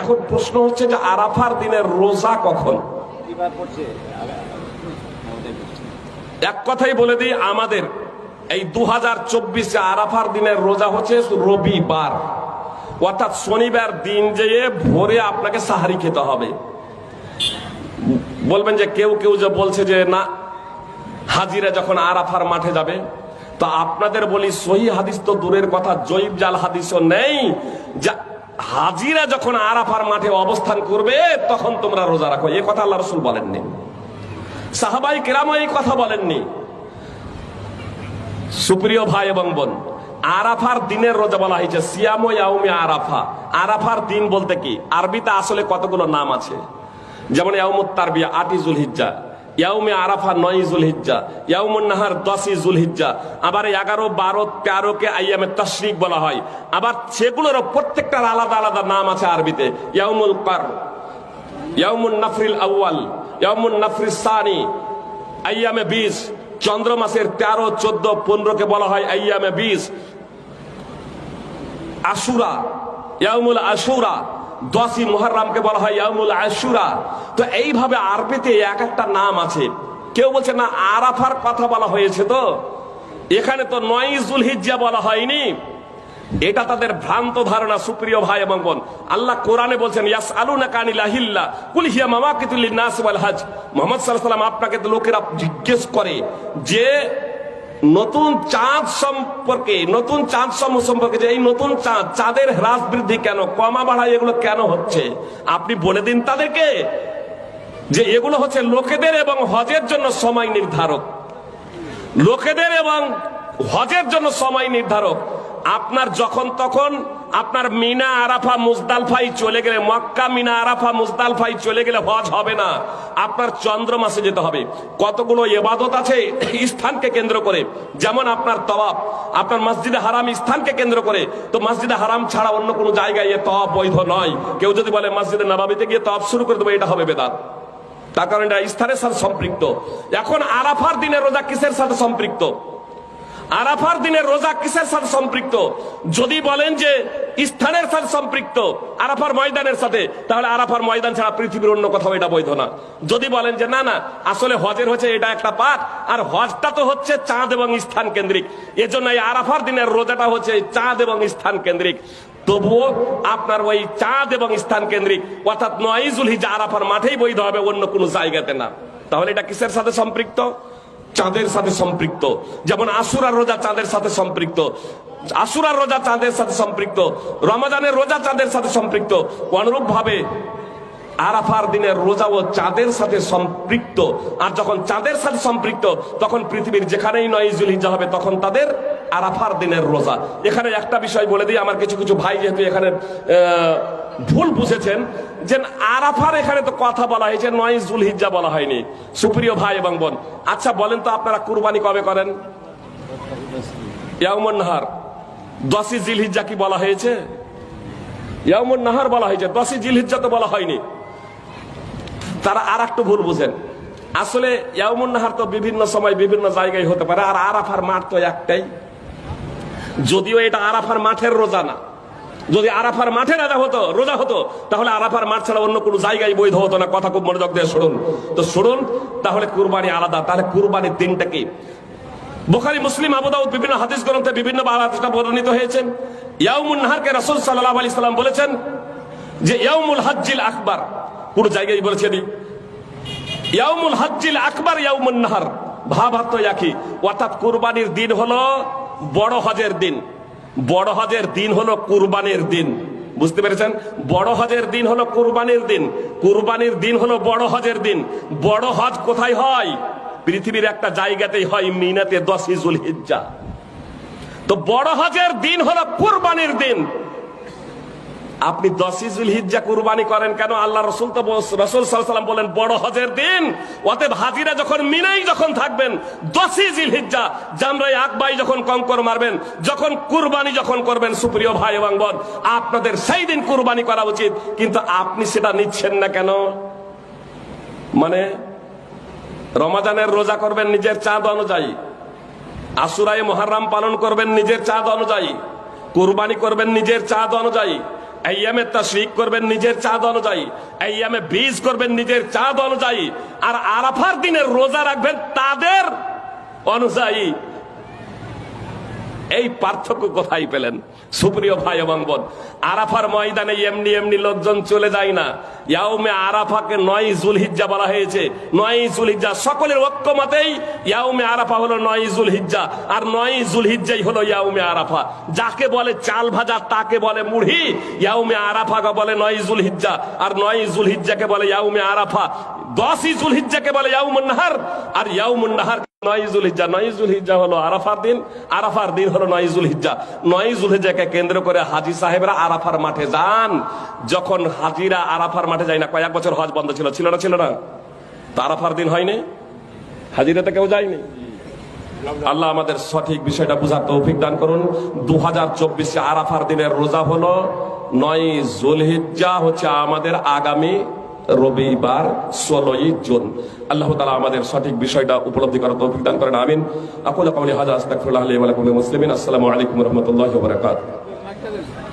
এখন প্রশ্ন হচ্ছে যে আরাফার দিনের রোজা কখন? এক কথাই বলে দিই, আমাদের এই দু হাজার চব্বিশে আরাফার দিনের রোজা হচ্ছে রবিবার। অর্থাৎ শনিবার দিন যেয়ে ভোরে আপনাকে সাহারি খেতে হবে। বলবেন যে কেউ কেউ যে বলছে যে না, হাজিরা যখন আরাফার মাঠে যাবে, তা আপনাদের বলি সহি হাদিস তো দূরের কথা জৈব জাল হাদিসও নেই, যা হাজিরা যখন আরাফার মাঠে অবস্থান করবে, তখন তোমরা রোজা রাখো। এ কথা আল্লাহ রসুল বলেননি। সাহাবাই কেরাম এই কথা বলেননি। সুপ্রিয় ভাই এবং বোন, আরাফার দিনের রোজা বলা হয়েছে, সিয়ামো আরাফা। আরাফার দিন বলতে কি? আরবিতে আসলে কতগুলো নাম আছে? যেমন ইয়াউমুত তারবিয়া আটি জুল হিজ্জা ইয়াউমে আরাফা নয় জুল হিজ্জা ইয়াউমুন নাহার দশই জুল হিজ্জা আবার এগারো, বারো তেরো কে আইয়ামে তশরিক বলা হয়। আবার সেগুলোরও প্রত্যেকটার আলাদা আলাদা নাম আছে আরবিতে। ইয়াউমুল কার ইয়াউমুন নাফরিল আউয়াল, ইয়াউমুন নাফরিস সানি, আইয়ামে বিশ। চন্দ্র মাসের তেরো, চোদ্দ, পনেরোকে বলা হয় আইয়ামে বিশ। আশুরা ইয়ামুল আশুরা। দশই মুহররমকে বলা হয় ইয়ামুল আশুরা। তো এইভাবে আরবিতে এক একটা নাম আছে। কেউ বলছে, না, আরাফার কথা বলা হয়েছে তো। এখানে তো নয় জুলহিজ্জা বলা হয়নি। এটা তাদের ভ্রান্ত ধারণা, সুপ্রিয় ভাই এবং বোন। আল্লাহ কোরআনে বলছেন ইয়াস আলু না কানিল আহিল্লা, কুল হিয়া মামা কিতুল নাস ওয়াল হজ। মোহাম্মদ সাল্লাল্লাহু আলাইহি আপনাকে লোকেরা জিজ্ঞেস করে যে নতুন চাঁদ সম্পর্কে, নতুন চাঁদ সমূহ সম্পর্কে যে এই নতুন চাঁদ, চাঁদের হ্রাস বৃদ্ধি কেন, কমা বাড়া এগুলো কেন হচ্ছে? আপনি বলে দিন তাদেরকে যে এগুলো হচ্ছে লোকেদের এবং হজের জন্য সময় নির্ধারক। লোকেদের এবং হজের জন্য সময় নির্ধারক। আপনার যখন তখন আপনার মিনা আরাফা মুজদালফাই চলে গেলে, মক্কা মিনা আরাফা মুজদালফাই চলে গেলে হজ হবে না। আপনার চন্দ্র মাসে যেতে হবে। কতগুলো এবাদত আছে স্থানকে কেন্দ্র করে। যেমন আপনার তবাব আপনার মসজিদে হারাম স্থানকে কেন্দ্র করে। তো মসজিদে হারাম ছাড়া অন্য কোনো জায়গায় এ তওয়াব বৈধ নয়। কেউ যদি বলে মসজিদে নবাবিতে গিয়ে তওয়াব শুরু করে দেবো, এটা হবে বেদাত। তার কারণ এটা স্থানের সাথে সম্পৃক্ত। এখন আরাফার দিনের রোজা কিসের সাথে সম্পৃক্ত? আরাফার দিনের রোজা কিসের সাথে সম্পৃক্ত? যদি বলেন যে স্থানের সাথে সম্পৃক্ত আরাফার ময়দানের সাথে, তাহলে আরাফার ময়দান ছাড়া পৃথিবীর অন্য কোথাও এটা বৈধ না। যদি বলেন যে না না, আসলে হজের হচ্ছে এটা একটা পাঠ, আর হজটা তো হচ্ছে চাঁদ এবং স্থান কেন্দ্রিক। এজন্য এই আরাফার দিনের রোজাটা হচ্ছে চাঁদ এবং স্থান কেন্দ্রিক। তবুও আপনার ওই চাঁদ এবং স্থান কেন্দ্রিক, অর্থাৎ নয়জুল হিজা আরাফার মাঠেই বৈধ হবে অন্য কোনো জায়গাতে না। তাহলে এটা কিসের সাথে সম্পৃক্ত? চাঁদের সাথে সম্পৃক্ত। যেমন আসুরার রোজা চাঁদের সাথে সম্পৃক্ত। আসুরার রোজা চাঁদের সাথে সম্পৃক্ত। রমাজানের রোজা চাঁদের সাথে সম্পৃক্ত। অনুরূপ ভাবে আরাফার দিনের রোজা ও চাঁদের সাথে সম্পৃক্ত। আর যখন চাঁদের সাথে সম্পৃক্ত, তখন পৃথিবীর যেখানেই নয় জুলহিজা হবে, তখন তাদের আরাফার দিনের রোজা। এখানে একটা বিষয় বলে দিই, আমার কিছু কিছু ভাই যেহেতু এখানে ভুল বুঝেছেন যে আরাফার এখানে তো কথা বলা হয়েছে নয় জুলহিজ্জা বলা হয়নি। সুপ্রিয় ভাই এবং বোন আচ্ছা বলেন তো আপনারা কুরবানি কবে করেন? ইয়াউমুন নাহার। দশই জিলহিজ্জা কি বলা হয়েছে? ইয়াউমুন নাহার বলা হয়েছে, দশই জিলহিজ্জা তো বলা হয়নি। তারা আর একটু ভুল বুঝেন। আসলে ইয়াউমুন নাহার তো বিভিন্ন সময় বিভিন্ন জায়গায় হতে পারে, আর আরাফার মাঠ তো একটাই। যদিও এটা আরাফার মাঠের রোজা না। যদি আরাফার মাঠে রাজা হতো, রোজা হতো, তাহলে আরাফার মাঠ ছাড়া অন্য কোনো জায়গায় বৈধ হতো না। কথা খুব মনোযোগ দিয়ে শুনুন। তো শুনুন, তাহলে কুরবানি আলাদা। তাহলে কুরবানির দিনটা কি? বোখারি, মুসলিম আবুদাউদ বিভিন্ন হাদিস গ্রন্থে বিভিন্ন বর্ণিত হয়েছে ইয়াউমুন নাহারকে রাসূল সাল্লাল্লাহু আলাইহি সাল্লাম বলেছেন যে, ইয়াউমুল হজ্জিল আকবার। পুরো জায়গায় বলেছেন ইয়াউমুল হজ্জিল আকবার, ইয়াউমুন নাহার। ভাবার্থ একই। অর্থাৎ কুরবানির দিন হলো বড় হজের দিন। বড় হজের দিন হলো কুরবানির দিন। বুঝতে পেরেছেন? বড় হজের দিন হলো কুরবানির দিন। কুরবানির দিন হলো বড় হজের দিন। বড় হজ কোথায় হয়? পৃথিবীর একটা জায়গাতেই হয় মিনাতে দশ ইজুল হিজ্জা তো বড় হজের দিন হলো কুরবানির দিন। আপনি দশিজুল হিজ্জা কুরবানি করেন কেন? আল্লাহ রসুল তো রসুল সাল্লাম বলেন, বড় হজের দিন, অতএব হাজিরা যখন মিনাই যখন থাকবেন দশিজুল হিজ্জা। জামরাই আকবাই যখন কঙ্কর মারবেন, যখন কুরবানি যখন করবেন, সুপ্রিয় ভাই এবং বোন, আপনাদের সেই দিন কুরবানি করা উচিত, কিন্তু আপনি সেটা নিচ্ছেন না কেন? মানে রমাজানের রোজা করবেন নিজের চাঁদ অনুযায়ী আশুরাই মহারাম পালন করবেন নিজের চাঁদ অনুযায়ী, কুরবানি করবেন নিজের চাঁদ অনুযায়ী আইয়ামে তাশরিক করবেন নিজের চাঁদ অনুযায়ী, আইয়ামে বীজ করবেন নিজের চাঁদ অনুযায়ী, আর আরাফার দিনের রোজা রাখবেন তাদের অনুযায়ী। এই পার্থক্য কোথায় পেলেন? সুপ্রিয় ভাই এবং বোন, আরাফার ময়দানে এমনি এমনি লোকজন চলে যায় না। ইয়াউমে আরাফাকে নয় জুলহিজ্জা বলা হয়েছে। নয় জুলহিজ্জা সকলের ঐক্যমতেই ইয়াউমে আরাফা হলো নয় জুলহিজ্জা। আর নয় জুলহিজ্জাই হলো ইয়াউমে আরাফা। যাকে বলে চাল ভাজা, তাকে বলে মুড়ি। ইয়াউমে আরাফাকে বলে নয় জুলহিজ্জা। আর নয় জুলহিজ্জাকে বলে ইয়াউমে আরাফা। দশই জুলহিজ্জাকে বলে ইয়াউমুন নাহার আর ইয়াউমুন নাহার নয়জুল হিজ্জা নয়জুল হিজ্জা হলো আরাফার দিন আরাফার দিন হলো নয়জুল হিজ্জা নয়জুল হিজ্জাকে কেন্দ্র করে হাজি সাহেবরা আরাফার মাঠে যান। যখন হাজিরা আরাফার মাঠে যায় না, কয়েক বছর হজ বন্ধ ছিল ছিল না ছিল না? তো আরাফার দিন হয়নি? হাজিরাতে কেউ যায়নি? আল্লাহ আমাদের সঠিক বিষয়টা বুঝার তৌফিক দান করুন। দু হাজার চব্বিশে আরাফার দিনের রোজা হলো নয় জুলহিজ্জা হচ্ছে আমাদের আগামী রবিবার ষোলোই জুন। আল্লাহ তালা আমাদের সঠিক বিষয়টা উপলব্ধি করার তৌফিক দান করেন, আমিন। আকুল কাউলি হাজা আস্তাগফিরুল্লাহ আলী ওয়া লাকুম মুসলিমিন। আসসালামু আলাইকুম রাহমাতুল্লাহি ওয়া বারাকাতুহু।